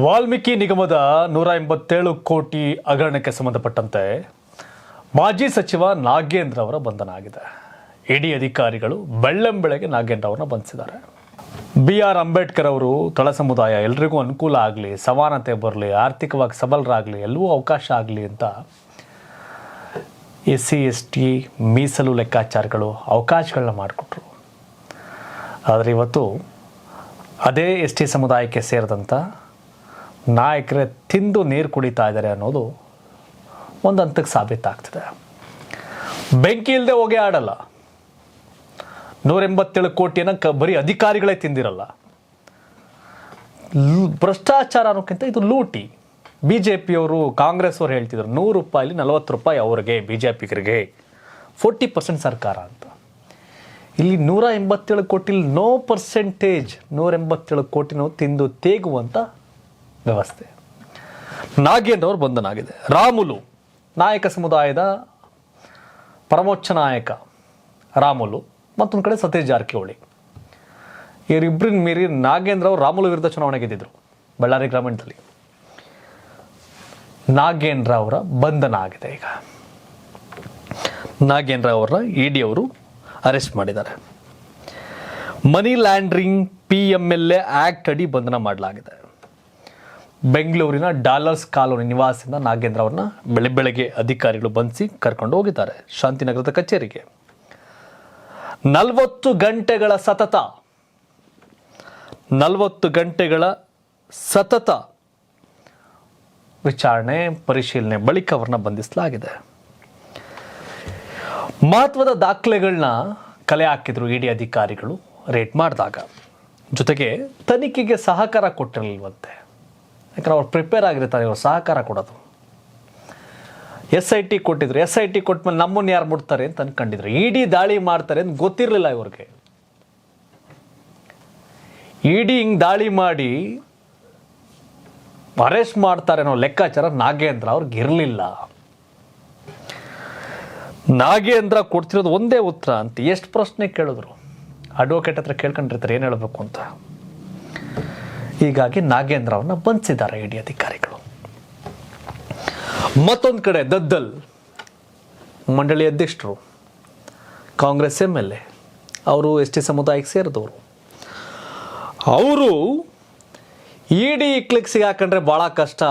ವಾಲ್ಮೀಕಿ ನಿಗಮದ ನೂರ ಎಂಬತ್ತೇಳು ಕೋಟಿ ಹಗರಣಕ್ಕೆ ಸಂಬಂಧಪಟ್ಟಂತೆ ಮಾಜಿ ಸಚಿವ ನಾಗೇಂದ್ರ ಅವರ ಬಂಧನ ಆಗಿದೆ. ಇಡಿ ಅಧಿಕಾರಿಗಳು ಬೆಳ್ಳಂಬೆಳಗ್ಗೆ ನಾಗೇಂದ್ರ ಅವರನ್ನ ಬಂಧಿಸಿದ್ದಾರೆ. ಬಿ ಆರ್ ಅಂಬೇಡ್ಕರ್ ಅವರು ತಳ ಸಮುದಾಯ ಎಲ್ರಿಗೂ ಅನುಕೂಲ ಆಗಲಿ, ಸಮಾನತೆ ಬರಲಿ, ಆರ್ಥಿಕವಾಗಿ ಸಬಲರಾಗಲಿ, ಎಲ್ಲವೂ ಅವಕಾಶ ಆಗಲಿ ಅಂತ ಎಸ್ ಸಿ ಎಸ್ ಟಿ ಮೀಸಲು ಲೆಕ್ಕಾಚಾರಗಳು ಅವಕಾಶಗಳನ್ನ ಮಾಡಿಕೊಟ್ರು. ಆದರೆ ಇವತ್ತು ಅದೇ ಎಸ್ ಟಿ ಸಮುದಾಯಕ್ಕೆ ಸೇರಿದಂಥ ನಾಯಕರೇ ತಿಂದು ನೀರು ಕುಡಿತಾ ಇದ್ದಾರೆ ಅನ್ನೋದು ಒಂದು ಹಂತಕ್ಕೆ ಸಾಬೀತಾಗ್ತಿದೆ ಬೆಂಕಿ ಇಲ್ಲದೆ ಹೋಗಿ ಆಡಲ್ಲ. ನೂರ ಎಂಬತ್ತೇಳು ಕೋಟಿಯನ್ನು ಕ ಬರೀ ಅಧಿಕಾರಿಗಳೇ ತಿಂದಿರಲ್ಲ. ಭ್ರಷ್ಟಾಚಾರ ಅನ್ನೋಕ್ಕಿಂತ ಇದು ಲೂಟಿ. ಬಿ ಜೆ ಪಿಯವರು ಕಾಂಗ್ರೆಸ್ ಅವರು ಹೇಳ್ತಿದ್ರು, ನೂರು ರೂಪಾಯಿಲಿ ನಲವತ್ತು ರೂಪಾಯಿ ಅವ್ರಿಗೆ ಬಿ ಜೆ ಪಿಗರಿಗೆ ಫೋರ್ಟಿ ಪರ್ಸೆಂಟ್ ಸರ್ಕಾರ ಅಂತ. ಇಲ್ಲಿ ನೂರ ಎಂಬತ್ತೇಳು ಕೋಟಿಲಿ ನೋ ಪರ್ಸೆಂಟೇಜ್ ನೂರ ಎಂಬತ್ತೇಳು ತಿಂದು ತೇಗುವಂಥ ವ್ಯವಸ್ಥೆ. ನಾಗೇಂದ್ರ ಅವರು ಬಂಧನ ಆಗಿದೆ ರಾಮುಲು, ನಾಯಕ ಸಮುದಾಯದ ಪರಮೋಚ್ಚ ನಾಯಕ ರಾಮುಲು ಮತ್ತೊಂದು ಕಡೆ ಸತೀಶ್ ಜಾರಕಿಹೊಳಿ. ಇವರಿಬ್ಬರಿನ ಮೀರಿ ನಾಗೇಂದ್ರ ಅವರು ರಾಮುಲು ವಿರುದ್ಧ ಚುನಾವಣೆ ಗೆದ್ದಿದ್ರು ಬಳ್ಳಾರಿ ಗ್ರಾಮೀಣದಲ್ಲಿ. ನಾಗೇಂದ್ರ ಅವರ ಬಂಧನ ಆಗಿದೆ ಈಗ. ನಾಗೇಂದ್ರ ಅವರ ಇಡಿ ಅವರು ಅರೆಸ್ಟ್ ಮಾಡಿದ್ದಾರೆ. Money laundering P M L A act ಅಡಿ ಬಂಧನ ಮಾಡಲಾಗಿದೆ. ಬೆಂಗಳೂರಿನ ಡಾಲರ್ಸ್ ಕಾಲೋನಿ ನಿವಾಸದಿಂದ ನಾಗೇಂದ್ರ ಅವ್ರನ್ನ ಬೆಳೆ ಬೆಳಗ್ಗೆ ಅಧಿಕಾರಿಗಳು ಬಂಧಿಸಿ ಕರ್ಕೊಂಡು ಹೋಗಿದ್ದಾರೆ ಶಾಂತಿನಗರದ ಕಚೇರಿಗೆ. ನಲವತ್ತು ಗಂಟೆಗಳ ಸತತ, ನಲವತ್ತು ಗಂಟೆಗಳ ಸತತ ವಿಚಾರಣೆ, ಪರಿಶೀಲನೆ ಬಳಿಕ ಅವ್ರನ್ನ ಬಂಧಿಸಲಾಗಿದೆ. ಮಹತ್ವದ ದಾಖಲೆಗಳನ್ನ ಕಲೆ ಹಾಕಿದ್ರು ಇಡಿ ಅಧಿಕಾರಿಗಳು ರೇಟ್ ಮಾಡಿದಾಗ. ಜೊತೆಗೆ ತನಿಖೆಗೆ ಸಹಕಾರ ಕೊಟ್ಟಿರಲಿಲ್ವಂತೆ. ಯಾಕಂದ್ರೆ ಅವ್ರು ಪ್ರಿಪೇರ್ ಆಗಿರ್ತಾರೆ, ಇವರು ಸಹಕಾರ ಕೊಡೋದು. ಎಸ್ ಐ ಟಿ ಕೊಟ್ಟಿದ್ರು. ಎಸ್ ಐ ಟಿ ಕೊಟ್ಮೇಲೆ ನಮ್ಮನ್ನು ಯಾರು ಮುಟ್ತಾರೆ ಅಂತ ಅನ್ಕೊಂಡಿದ್ರು. ಇಡಿ ದಾಳಿ ಮಾಡ್ತಾರೆ ಅಂತ ಗೊತ್ತಿರಲಿಲ್ಲ ಇವ್ರಿಗೆ. ಇಡಿ ಹಿಂಗೆ ದಾಳಿ ಮಾಡಿ ಅರೆಸ್ಟ್ ಮಾಡ್ತಾರೆ ಅನ್ನೋ ಲೆಕ್ಕಾಚಾರ ನಾಗೇಂದ್ರ ಅವ್ರಿಗೆ ಇರಲಿಲ್ಲ. ನಾಗೇಂದ್ರ ಕೊಡ್ತಿರೋದು ಒಂದೇ ಉತ್ತರ ಅಂತ ಎಷ್ಟು ಪ್ರಶ್ನೆ ಕೇಳಿದ್ರು. ಅಡ್ವೊಕೇಟ್ ಹತ್ರ ಕೇಳ್ಕೊಂಡಿರ್ತಾರೆ, ಏನು ಹೇಳಬೇಕು ಅಂತ. ಹೀಗಾಗಿ ನಾಗೇಂದ್ರ ಅವ್ರನ್ನ ಬಂಧಿಸಿದ್ದಾರೆ ಇಡಿ ಅಧಿಕಾರಿಗಳು. ಮತ್ತೊಂದು ಕಡೆ ದದ್ದಲ್ ಮಂಡಳಿ ಅಧ್ಯಕ್ಷರು, ಕಾಂಗ್ರೆಸ್ ಎಂ ಎಲ್ ಎ ಅವರು ಎಸ್ ಟಿ ಸಮುದಾಯಕ್ಕೆ ಸೇರಿದವರು. ಅವರು ಇಡಿ ಕ್ಲಿಕ್ಸಿಗೆ ಹಾಕೊಂಡ್ರೆ ಭಾಳ ಕಷ್ಟ.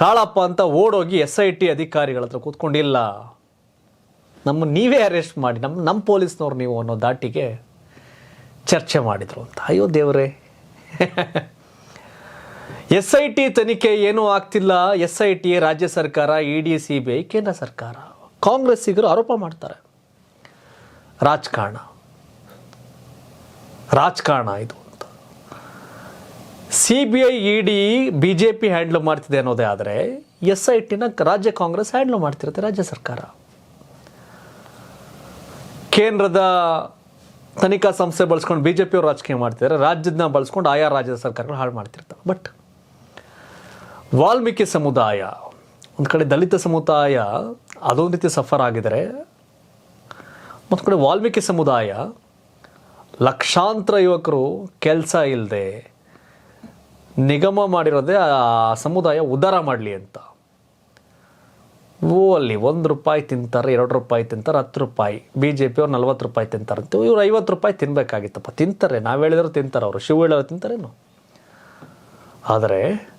ತಾಳಪ್ಪ ಅಂತ ಓಡೋಗಿ ಎಸ್ ಐ ಟಿ ಅಧಿಕಾರಿಗಳ ಹತ್ರ ಕೂತ್ಕೊಂಡಿಲ್ಲ. ನಮ್ಮ ನೀವೇ ಅರೆಸ್ಟ್ ಮಾಡಿ, ನಮ್ಮ ನಮ್ಮ ಪೊಲೀಸ್ನವ್ರು ನೀವು ಅನ್ನೋ ದಾಟಿಗೆ ಚರ್ಚೆ ಮಾಡಿದರು ಅಂತ. ಅಯ್ಯೋ ದೇವರೇ. ಎಸ್ ಐ ಟಿ ತನಿಖೆ ಏನೂ ಆಗ್ತಿಲ್ಲ. ಎಸ್ ಐ ಟಿ ರಾಜ್ಯ ಸರ್ಕಾರ E D C B I ಕೇಂದ್ರ ಸರ್ಕಾರ. ಕಾಂಗ್ರೆಸ್ಸಿಗರು ಆರೋಪ ಮಾಡ್ತಾರೆ. ರಾಜಕಾರಣ. ರಾಜಕಾರಣ ಇದು ಅಂತ. C B I E D B J P handle ಮಾಡ್ತಿದೆ ಅನ್ನೋದೇ ಆದರೆ ಎಸ್ ಐ ಟಿನ ರಾಜ್ಯ ಕಾಂಗ್ರೆಸ್ ಹ್ಯಾಂಡ್ಲ್ ಮಾಡ್ತಿರುತ್ತೆ ರಾಜ್ಯ ಸರ್ಕಾರ. ಕೇಂದ್ರದ ತನಿಖಾ ಸಂಸ್ಥೆ ಬಳಸ್ಕೊಂಡು ಬಿ ಜೆ ಪಿಯವರು ರಾಜಕೀಯ ಮಾಡ್ತಿದ್ದಾರೆ ರಾಜ್ಯದನ್ನ ಬಳಸ್ಕೊಂಡು ಆಯಾ ರಾಜ್ಯದ ಸರ್ಕಾರಗಳು ಹಾಳು ಮಾಡ್ತಿರ್ತಾರೆ ಬಟ್ ವಾಲ್ಮೀಕಿ ಸಮುದಾಯ, ಒಂದು ಕಡೆ ದಲಿತ ಸಮುದಾಯ ಅದೊಂದು ರೀತಿ ಸಫರ್ ಆಗಿದರೆ ಮತ್ತು ಕಡೆ ವಾಲ್ಮೀಕಿ ಸಮುದಾಯ ಲಕ್ಷಾಂತರ ಯುವಕರು ಕೆಲಸ ಇಲ್ಲದೆ ನಿಗಮ ಮಾಡಿರೋದೇ ಆ ಸಮುದಾಯ ಉದ್ಧಾರ ಮಾಡಲಿ ಅಂತ. ಓ ಅಲ್ಲಿ ಒಂದು ರೂಪಾಯಿ ತಿಂತಾರೆ, ಎರಡು ರೂಪಾಯಿ ತಿಂತಾರೆ, ಹತ್ತು ರೂಪಾಯಿ. ಬಿ ಜೆ ಪಿಯವ್ರು ನಲ್ವತ್ತು ರೂಪಾಯಿ ತಿಂತಾರಂತೆ ಇವ್ರು ಐವತ್ತು ರೂಪಾಯಿ ತಿನ್ನಬೇಕಾಗಿತ್ತಪ್ಪ ತಿಂತಾರೆ, ನಾವು ಹೇಳಿದ್ರು ತಿಂತಾರೆ ಅವರು. ಶಿವ ಹೇಳೋರು ತಿಂತಾರೇನು ಆದರೆ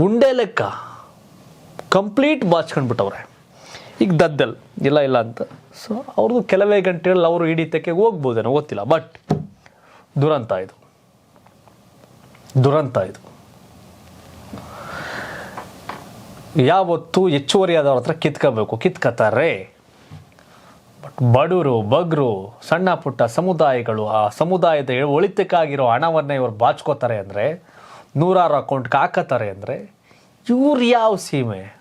ಉಂಡೆ ಲೆಕ್ಕ ಕಂಪ್ಲೀಟ್ ಬಾಚ್ಕೊಂಡ್ಬಿಟ್ಟವ್ರೆ. ಈಗ ದದ್ದಲ್, ಇಲ್ಲ ಇಲ್ಲ ಅಂತ. ಸೊ ಅವ್ರದ್ದು ಕೆಲವೇ ಗಂಟೆಗಳಲ್ಲಿ ಅವರು ಇಡೀ ಹೋಗ್ಬೋದೇನೋ ಗೊತ್ತಿಲ್ಲ. ಬಟ್ ದುರಂತ ಇದು. ದುರಂತ ಇದು. ಯಾವತ್ತು ಹೆಚ್ಚುವರಿ ಆದವ್ರ ಹತ್ರ ಕಿತ್ಕೋಬೇಕು. ಕಿತ್ಕೋತಾರೆ. ಬಟ್ ಬಡವರು ಬಗ್ರು, ಸಣ್ಣ ಪುಟ್ಟ ಸಮುದಾಯಗಳು, ಆ ಸಮುದಾಯದ ಒಳಿತಕ್ಕಾಗಿರೋ ಹಣವನ್ನೇ ಇವರು ಬಾಚ್ಕೋತಾರೆ ಅಂದರೆ, ನೂರಾರು ಅಕೌಂಟ್ಗೆ ಹಾಕತ್ತಾರೆ ಅಂದರೆ, ಇವ್ರು ಯಾವ ಸೀಮೆ?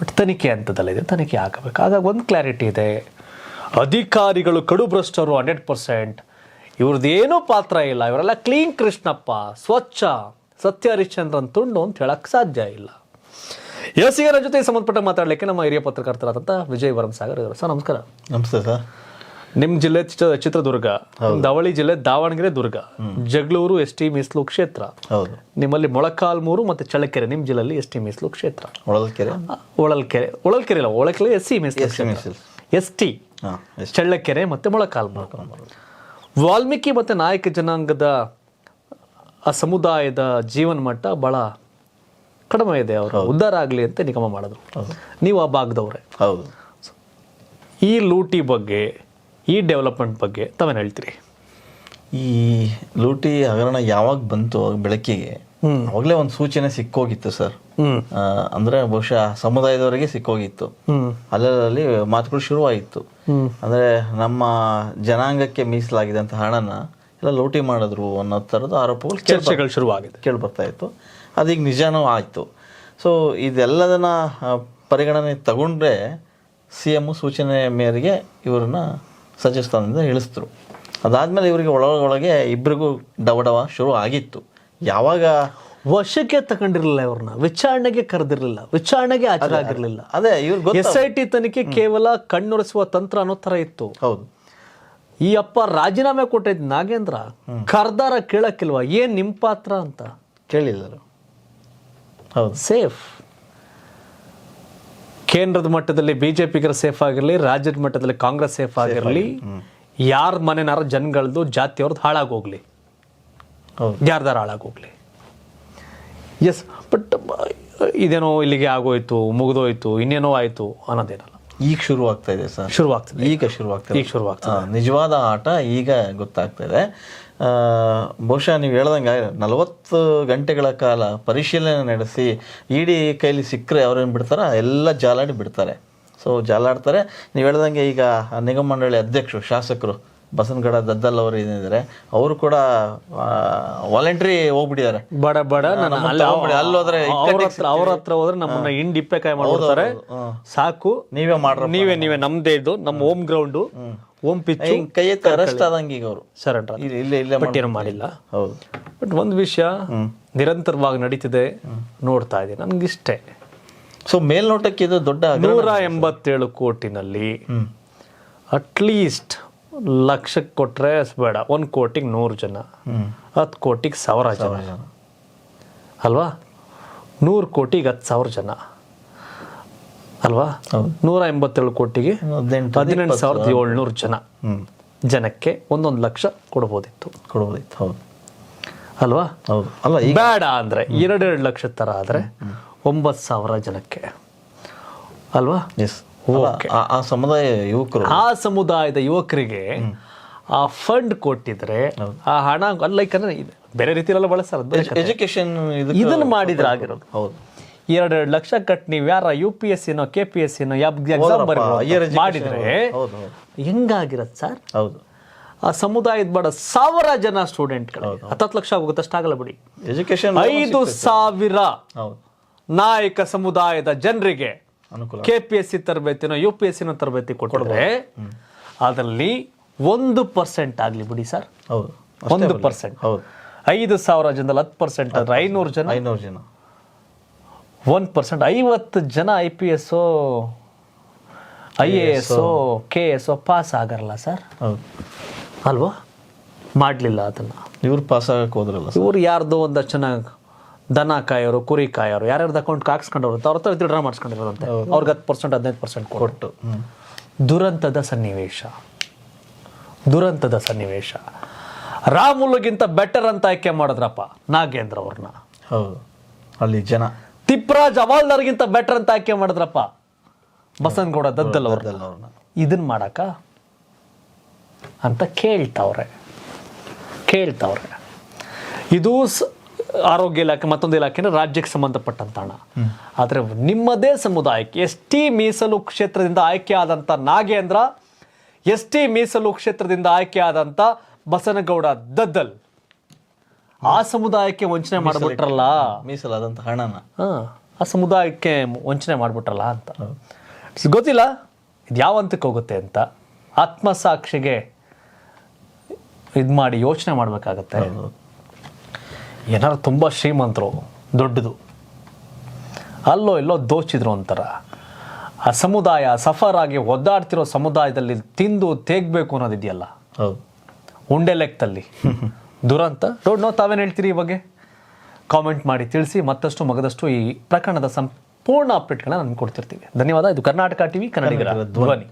ಬಟ್ ತನಿಖೆ ಹಂತದಲ್ಲಿದೆ. ತನಿಖೆ ಹಾಕಬೇಕು ಹಾಗಾಗಿ ಒಂದು ಕ್ಲಾರಿಟಿ ಇದೆ. ಅಧಿಕಾರಿಗಳು ಕಡು ಭ್ರಷ್ಟರು ಹಂಡ್ರೆಡ್ ಪರ್ಸೆಂಟ್ ಇವ್ರದ್ದೇನೂ ಪಾತ್ರ ಇಲ್ಲ. ಇವರೆಲ್ಲ ಕ್ಲೀನ್ ಕೃಷ್ಣಪ್ಪ, ಸ್ವಚ್ಛ. ಸತ್ಯ ಹರಿಶ್ಚಂದ್ರನ್ ತುಂಡು ಅಂತ ಹೇಳಕ್ಕೆ ಸಾಧ್ಯ ಇಲ್ಲ. ಯೋಸಿಗರ ಜೊತೆ ಸಂಬಂಧಪಟ್ಟ ಮಾತಾಡಲಿಕ್ಕೆ ನಮ್ಮ ಹಿರಿಯ ಪತ್ರಕರ್ತರಾದಂತ ವಿಜಯ್ ವರಂ ಸಾಗರ್ ಇವರು ಸರ್ ನಮಸ್ಕಾರ. ನಮಸ್ತೆ ಸರ್. ನಿಮ್ಮ ಜಿಲ್ಲೆ ಚಿತ್ರ- ಚಿತ್ರದುರ್ಗ ದಾವಳಿ ಜಿಲ್ಲೆ ದಾವಣಗೆರೆ ದುರ್ಗ ಜಗಳೂರು ಎಸ್ ಟಿ ಮೀಸಲು ಕ್ಷೇತ್ರ. ಹೌದು. ನಿಮ್ಮಲ್ಲಿ ಮೊಳಕಾಲ್ಮೂರು ಮತ್ತೆ ಚಳ್ಳಕೆರೆ ನಿಮ್ಮ ಜಿಲ್ಲೆಯಲ್ಲಿ ಎಸ್ ಟಿ ಮೀಸಲು ಕ್ಷೇತ್ರ. ಹೊಳಲ್ಕೆರೆ? ಒಳಲ್ಕೆರೆ ಹೊಳಲ್ಕೆರೆ. ಇಲ್ಲ ಒಳಕೆರೆ ಎಸ್ ಸಿ ಮೀಸಲು. ಎಸ್ ಟಿ ಚಳ್ಳಕೆರೆ ಮತ್ತು ಮೊಳಕಾಲ್ಮೂರು. ವಾಲ್ಮೀಕಿ ಮತ್ತೆ ನಾಯಕ ಜನಾಂಗದ ಆ ಸಮುದಾಯದ ಜೀವನ ಮಟ್ಟ ಬಹಳ ಕಡಿಮೆ ಇದೆ ಅವರು. ಉದ್ಧಾರ ಆಗಲಿ ಅಂತ ನಿಗಮ ಮಾಡಿದ್ರು. ನೀವು ಆ ಭಾಗದವ್ರೆ. ಹೌದು. ಈ ಲೂಟಿ ಬಗ್ಗೆ ಈ ಡೆವಲಪ್ಮೆಂಟ್ ಬಗ್ಗೆ ತಾವೇನು ಹೇಳ್ತೀರಿ? ಈ ಲೂಟಿ ಹಗರಣ ಯಾವಾಗ ಬಂತು ಬೆಳಕಿಗೆ ಅವಾಗಲೇ ಒಂದು ಸೂಚನೆ ಸಿಕ್ಕೋಗಿತ್ತು ಸರ್. ಅಂದ್ರೆ ಬಹುಶಃ ಸಮುದಾಯದವರೆಗೆ ಸಿಕ್ಕೋಗಿತ್ತು. ಅಲ್ಲಲ್ಲಿ ಮಾತುಗಳು ಶುರುವಾಯಿತು. ಅಂದ್ರೆ ನಮ್ಮ ಜನಾಂಗಕ್ಕೆ ಮೀಸಲಾಗಿದ್ದಂಥ ಹಣನ ಎಲ್ಲ ಲೂಟಿ ಮಾಡಿದ್ರು ಅನ್ನೋ ಥರದ ಆರೋಪಗಳು ಚರ್ಚೆಗಳು ಶುರುವಾಗಿದೆ. ಕೇಳಿ ಬರ್ತಾ ಇತ್ತು. ಅದೀಗ ನಿಜಾನೂ ಆಯಿತು. ಸೊ ಇದೆಲ್ಲದನ್ನ ಪರಿಗಣನೆ ತಗೊಂಡ್ರೆ ಸಿ ಎಂ ಸೂಚನೆ ಮೇರೆಗೆ ಇವ್ರನ್ನ ಸಚಿವ ಸ್ಥಾನದಿಂದ ಇಳಿಸಿದ್ರು. ಅದಾದ್ಮೇಲೆ ಇವರಿಗೆ ಒಳಗೊಳಗೆ ಇಬ್ಬರಿಗೂ ಡವಡವ ಶುರು ಆಗಿತ್ತು. ಯಾವಾಗ? ವಶಕ್ಕೆ ತಗೊಂಡಿರಲಿಲ್ಲ ಇವ್ರನ್ನ. ವಿಚಾರಣೆಗೆ ಕರೆದಿರಲಿಲ್ಲ. ವಿಚಾರಣೆಗೆ ಆಚರಾಗಿರಲಿಲ್ಲ ಅದೇ ಇವ್ರಿಗೆ ಎಸ್ ಐ ಟಿ ತನಿಖೆ ಕೇವಲ ಕಣ್ಣೊರೆಸುವ ತಂತ್ರ ಅನ್ನೋ ಥರ ಇತ್ತು. ಹೌದು. ಈ ಅಪ್ಪ ರಾಜೀನಾಮೆ ಕೊಟ್ಟಿದ್ ನಾಗೇಂದ್ರ ಕರ್ದಾರ ಕೇಳಕ್ಕಿಲ್ವಾ? ಏನ್ ನಿಮ್ ಪಾತ್ರ ಅಂತ? ಕೇಳಿಲ್ಲರು. ಹೌದು. ಸೇಫ್ ಕೇಂದ್ರದ ಮಟ್ಟದಲ್ಲಿ ಬಿಜೆಪಿಗರ ಸೇಫ್ ಆಗಿರಲಿ ರಾಜ್ಯದ ಮಟ್ಟದಲ್ಲಿ ಕಾಂಗ್ರೆಸ್ ಸೇಫ್ ಆಗಿರಲಿ ಯಾರ ಮನೆನಾರ ಜನಗಳದ್ದು ಜಾತಿಯವ್ರದ್ದು ಹಾಳಾಗೋಗ್ಲಿ. ಹೌದು. ಯಾರ್ದಾರ ಹಾಳಾಗೋಗ್ಲಿ. ಎಸ್ ಬಟ್ ಇದೇನೋ ಇಲ್ಲಿಗೆ ಆಗೋಯ್ತು ಮುಗಿದೋಯ್ತು ಇನ್ನೇನೋ ಆಯ್ತು ಅನ್ನೋದೇನಲ್ಲ. ಈಗ ಶುರು ಆಗ್ತಾ ಇದೆ ಸರ್. ಶುರುವಾಗ್ತದೆ ಈಗ ಶುರುವಾಗ್ತದೆ ಈಗ ಶುರು ಆಗ್ತದೆ. ನಿಜವಾದ ಆಟ ಈಗ ಗೊತ್ತಾಗ್ತಾ ಇದೆ. ಬಹುಶಃ ನೀವು ಹೇಳ್ದಂಗೆ ನಲವತ್ತು ಗಂಟೆಗಳ ಕಾಲ ಪರಿಶೀಲನೆ ನಡೆಸಿ ಇಡೀ ಕೈಲಿ ಸಿಕ್ಕರೆ ಅವ್ರೇನು ಬಿಡ್ತಾರೆ? ಎಲ್ಲ ಜಾಲಾಡಿ ಬಿಡ್ತಾರೆ. ಸೊ ಜಾಲಾಡ್ತಾರೆ. ನೀವು ಹೇಳ್ದಂಗೆ ಈಗ ನಿಗಮ ಮಂಡಳಿ ಅಧ್ಯಕ್ಷರು ಶಾಸಕರು ಬಸನಗಡ ದದ್ದಲ್ ಅವರು ಏನಿದ್ದಾರೆ ಅವರು ಕೂಡ ವಾಲಂಟ್ರಿ ಹೋಗ್ಬಿಟ್ಟಿದ್ದಾರೆ. ಬಡ ಬಡ ಅಲ್ಲಿ ಹೋದ್ರೆ ಅವ್ರ ಹತ್ರ ಹೋದ್ರೆ ನಮ್ಮನ್ನ ಹಿಂಡ್ ಇಪ್ಪೆಕಾಯಿ ಮಾಡ್ತಾರೆ ಸಾಕು. ನೀವೇ ಮಾಡ್ರ ನೀವೇ ನೀವೇ ನಮ್ದೇ ಇದು ನಮ್ಮ ಹೋಮ್. ಗ್ರೌಂಡ್ ಓಮ್ ಪಿಚ್ ಕೈ ಎತ್ತ ಅರೆಸ್ಟ್ ಆದಂಗೆ ಈಗ ಅವರು. ಸರೆಂಡರ್ ಇಲ್ಲ ಇಲ್ಲ ಇಲ್ಲೇ ಬಟ್ ಏನು ಮಾಡಿಲ್ಲ. ಹೌದು. ಬಟ್ ಒಂದು ವಿಷಯ ನಿರಂತರವಾಗಿ ನಡೀತಿದೆ ನೋಡ್ತಾ ಇದ್ದೀನಿ. ನನಗಿಷ್ಟೇ ಸೊ ಮೇಲ್ನೋಟಕ್ಕೆ ಇದು ದೊಡ್ಡ. ನೂರ ಎಂಬತ್ತೇಳು ಕೋಟಿನಲ್ಲಿ ಅಟ್ಲೀಸ್ಟ್ ಲಕ್ಷಕ್ಕೆ ಕೊಟ್ಟರೆ ಬೇಡ. ಒಂದು ಕೋಟಿಗೆ ನೂರು ಜನ. ಹತ್ತು ಕೋಟಿಗೆ ಸಾವಿರ ಜನ. ಅಲ್ವಾ? ನೂರು ಕೋಟಿಗೆ ಹತ್ತು ಸಾವಿರ ಜನ. ಅಲ್ವಾ. ನೂರ ಎಂಬತ್ತೇಳು ಕೋಟಿಗೆ ಹದಿನೆಂಟು ಸಾವಿರದ ಏಳ್ನೂರು ಜನ. ಜನಕ್ಕೆ ಒಂದೊಂದು ಲಕ್ಷ ಕೊಡ್ಬೋದಿತ್ತು. ಕೊಡ್ಬೋದಿತ್ತು ಹೌದು. ಅಲ್ವಾ? ಹೌದು. ಅಲ್ಲ ಬೇಡ ಅಂದರೆ ಎರಡೆರಡು ಲಕ್ಷ ಥರ ಆದರೆ ಒಂಬತ್ತು ಸಾವಿರ ಜನಕ್ಕೆ. ಅಲ್ವಾ? ಎಸ್ ಆ ಸಮುದಾಯ ಯುವಕರು. ಆ ಸಮುದಾಯದ ಯುವಕರಿಗೆ ಆ ಫಂಡ್ ಕೊಟ್ಟಿದ್ರೆ ಆ ಹಣ ಲೈಕ್ ಅಂದ್ರೆ ಇದು ಬೇರೆ ರೀತಿಯಲ್ಲ ಬಳಸ್ತಾರೆ ಅದು ಎಜುಕೇಶನ್ ಇದು ಇದನ್ನ ಮಾಡಿದ್ರೆ ಆಗಿರೋದು. ಹೌದು. ಎರಡೆರಡು ಲಕ್ಷ ಕಟ್ ನೀವು ಯಾರ ಯು ಪಿ ಎಸ್ ಸಿನೋ ಕೆ ಪಿ ಎಸ್ ಸಿನೋ ಎಕ್ಸಾಮ್ ಮಾಡಿದ್ರೆ ಹೆಂಗಾಗಿರತ್ತೆ ಸರ್? ಹೌದು. ಆ ಸಮುದಾಯದ ಬಡ ಸಾವಿರ ಜನ ಸ್ಟೂಡೆಂಟ್ಗಳು ಹತ್ತತ್ತು ಲಕ್ಷ ಆಗುತ್ತೆ ಅಷ್ಟಾಗಲ್ಲ ಬಿಡಿ. ಎಜುಕೇಶನ್ ಐದು ಸಾವಿರ ನಾಯಕ ಸಮುದಾಯದ ಜನರಿಗೆ ಕೆ ಪಿ ಎಸ್ ಸಿ ತರಬೇತಿನೋ ಯು ಪಿ ಎಸ್ ಸಿನೋ ತರಬೇತಿ ಕೊಟ್ಟರೆ ಅದರಲ್ಲಿ ಒಂದು ಪರ್ಸೆಂಟ್ ಆಗಲಿ ಬಿಡಿ ಸರ್. ಹೌದು. ಒಂದು ಪರ್ಸೆಂಟ್ ಹೌದು. ಐದು ಸಾವಿರ ಜನದಲ್ಲಿ ಹತ್ತು ಪರ್ಸೆಂಟ್ ಆದರೆ ಐನೂರು ಜನ? ಐನೂರು ಜನ. ಒನ್ ಪರ್ಸೆಂಟ್ ಐವತ್ತು ಜನ I P S I A S K S pass ಆಗರಲ್ಲ sir. ಹೌದು. ಅಲ್ವಾ? ಮಾಡಲಿಲ್ಲ ಅದನ್ನು. ಇವ್ರು ಪಾಸ್ ಆಗಕ್ಕೆ ಹೋದ್ರಲ್ಲ ಸರ್. ಇವ್ರು ಯಾರ್ದೋ ಒಂದಷ್ಟು ಚೆನ್ನಾಗಿ ದನ ಕಾಯೋರು ಕುರಿ ಕಾಯೋರು ಯಾರ್ಯಾರ್ದು ಅಕೌಂಟ್ ಹಾಕ್ಸ್ಕೊಂಡವ್ರು ಅವ್ರ ಹತ್ರ ವಿತ್ಡ್ರಾ ಮಾಡಿಸ್ಕೊಂಡಿರೋದಂತೆ ಅವ್ರಿಗೆ ಹತ್ತು ಪರ್ಸೆಂಟ್ ಹದಿನೈದು ಪರ್ಸೆಂಟ್ ಕೊಟ್ಟು. ದುರಂತದ ಸನ್ನಿವೇಶ. ದುರಂತದ ಸನ್ನಿವೇಶ. ರಾಮುಲುಗಿಂತ ಬೆಟರ್ ಅಂತ ಆಯ್ಕೆ ಮಾಡಿದ್ರಪ್ಪ ನಾಗೇಂದ್ರ ಅವ್ರನ್ನ. ಹೌದು. ಅಲ್ಲಿ ಜನ. ತಿಪ್ರಾಜ್ ಅವಾಲ್ದರ್ಗಿಂತ ಬೆಟರ್ ಅಂತ ಆಯ್ಕೆ ಮಾಡಿದ್ರಪ್ಪ ಬಸನ್ಗೌಡ ದದ್ದಲ್ ಅವ್ರನ್ನ. ಅದಲ್ಲ ಅವ್ರನ್ನ. ಇದನ್ನ ಮಾಡಕ ಅಂತ ಕೇಳ್ತಾವ್ರೆ. ಕೇಳ್ತಾವ್ರೆ. ಇದು ಆರೋಗ್ಯ ಇಲಾಖೆ ಮತ್ತೊಂದು ಇಲಾಖೆ ಅಂದ್ರೆ ರಾಜ್ಯಕ್ಕೆ ಸಂಬಂಧಪಟ್ಟಂತ ಹಣ. ಆದರೆ ನಿಮ್ಮದೇ ಸಮುದಾಯಕ್ಕೆ ಎಸ್ ಟಿ ಮೀಸಲು ಕ್ಷೇತ್ರದಿಂದ ಆಯ್ಕೆ ಆದಂಥ ನಾಗೇಂದ್ರ ಎಸ್ ಟಿ ಮೀಸಲು ಕ್ಷೇತ್ರದಿಂದ ಆಯ್ಕೆ ಆದಂಥ ಬಸನಗೌಡ ದದ್ದಲ್. ಆ ಸಮುದಾಯಕ್ಕೆ ವಂಚನೆ ಮಾಡಿಬಿಟ್ರಲ್ಲ? ಮೀಸಲಾದಂಥ ಹಣನ. ಹಾ, ಆ ಸಮುದಾಯಕ್ಕೆ ವಂಚನೆ ಮಾಡಿಬಿಟ್ರಲ್ಲ ಅಂತ. ಗೊತ್ತಿಲ್ಲ? ಇದು ಯಾವ ಹಂತಕ್ಕೆ ಹೋಗುತ್ತೆ ಅಂತ. ಆತ್ಮಸಾಕ್ಷಿಗೆ ಇದು ಮಾಡಿ ಯೋಚನೆ ಮಾಡಬೇಕಾಗತ್ತೆ. ಏನಾರು ತುಂಬ ಶ್ರೀಮಂತರು ದೊಡ್ಡದು. ಅಲ್ಲೋ ಎಲ್ಲೋ ದೋಚಿದ್ರು ಅಂತಾರ. ಆ ಸಮುದಾಯ ಸಫರಾಗಿ ಆಗಿ ಒದ್ದಾಡ್ತಿರೋ ಸಮುದಾಯದಲ್ಲಿ ತಿಂದು ತೇಗ್ಬೇಕು ಅನ್ನೋದಿದೆಯಲ್ಲ? ಉಂಡೆ ಲೆಕ್ಕದಲ್ಲಿ. ದುರಂತ. ಡೋಂಟ್ ನೋ ತಾವೇನು ಹೇಳ್ತೀರಿ ಈ ಬಗ್ಗೆ? ಕಾಮೆಂಟ್ ಮಾಡಿ ತಿಳಿಸಿ ಮತ್ತಷ್ಟು ಮಗದಷ್ಟು ಈ ಪ್ರಕರಣದ ಸಂಪೂರ್ಣ ಅಪ್ಡೇಟ್ಗಳನ್ನ ನಾನು ಕೊಡ್ತಿರ್ತೀವಿ. ಧನ್ಯವಾದ. ಇದು ಕರ್ನಾಟಕ ಟಿವಿ ಕನ್ನಡಿಗರ ಧ್ವನಿ.